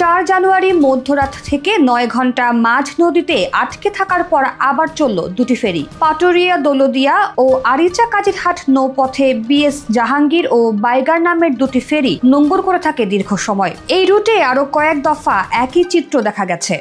চার জানুয়ারি মধ্যরাত থেকে নয় ঘণ্টা মাঝ নদীতে আটকে থাকার পর আবার চলল দুটি ফেরি। পাটুরিয়া, দোলদিয়া ও আরিচা কাজিরহাট নৌপথে বিএস জাহাঙ্গীর ও বাইগার নামের দুটি ফেরি নোঙ্গর করে থাকে দীর্ঘ সময়। এই রুটে আরও কয়েক দফা একই চিত্র দেখা গেছে।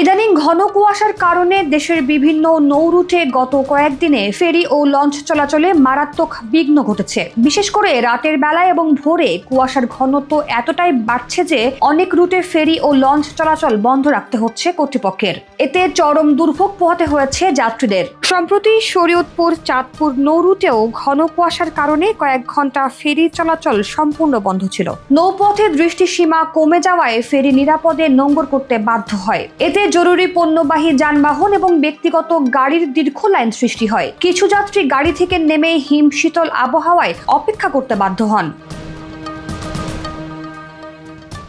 ইদানিং ঘন কুয়াশার কারণে দেশের বিভিন্ন নৌরুটে গত কয়েকদিনে ফেরি ও লঞ্চ চলাচলে মারাত্মক বিঘ্ন ঘটেছে। বিশেষ করে রাতের বেলায় এবং ভোরে কুয়াশার ঘনত্ব এতটাই বাড়ছে যে অনেক রুটে ফেরি ও লঞ্চ চলাচল বন্ধ রাখতে হচ্ছে কর্তৃপক্ষের। এতে চরম দুর্ভোগ পোহাতে হয়েছে যাত্রীদের। সম্প্রতি শরীয়তপুর, চাঁদপুর নৌরুটেও ঘন কুয়াশার কারণে কয়েক ঘণ্টা ফেরি চলাচল সম্পূর্ণ বন্ধ ছিল। নৌপথে দৃষ্টিসীমা কমে যাওয়ায় ফেরি নিরাপদে নোঙ্গর করতে বাধ্য হয়। এতে জরুরি পণ্যবাহী যানবাহন এবং ব্যক্তিগত গাড়ির দীর্ঘ লাইন সৃষ্টি হয়। কিছু যাত্রী গাড়ি থেকে নেমে হিম শীতল আবহাওয়ায় অপেক্ষা করতে বাধ্য হন।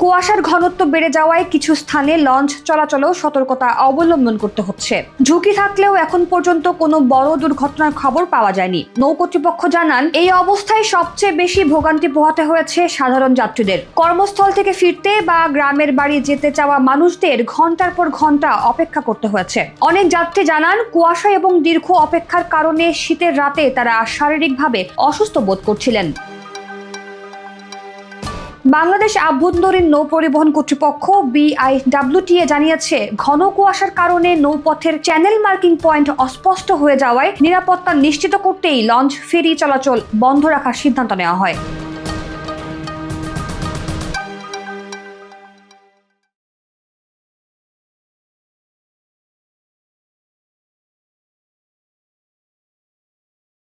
কুয়াশার ঘনত্ব বেড়ে যাওয়ায় কিছু স্থানে লঞ্চ চলাচলেও সতর্কতা অবলম্বন করতে হচ্ছে। ঝুঁকি থাকলেও এখন পর্যন্ত কোনো বড় দুর্ঘটনার খবর পাওয়া যায়নি। নৌ কর্তৃপক্ষ জানান, এই অবস্থায় সবচেয়ে বেশি ভোগান্তি পোহাতে হয়েছে সাধারণ যাত্রীদের। কর্মস্থল থেকে ফিরতে বা গ্রামের বাড়ি যেতে চাওয়া মানুষদের ঘণ্টার পর ঘণ্টা অপেক্ষা করতে হয়েছে। অনেক যাত্রী জানান, কুয়াশা এবং দীর্ঘ অপেক্ষার কারণে শীতের রাতে তারা শারীরিকভাবে অসুস্থ বোধ করছিলেন। বাংলাদেশ আভ্যন্তরীণ নৌ পরিবহন কর্তৃপক্ষ বিআইডাব্লিউটিএ জানিয়েছে, ঘন কুয়াশার কারণে নৌপথের চ্যানেল মার্কিং পয়েন্ট অস্পষ্ট হয়ে যাওয়ায় নিরাপত্তা নিশ্চিত করতেই লঞ্চ ফেরি চলাচল বন্ধ রাখার সিদ্ধান্ত নেওয়া হয়।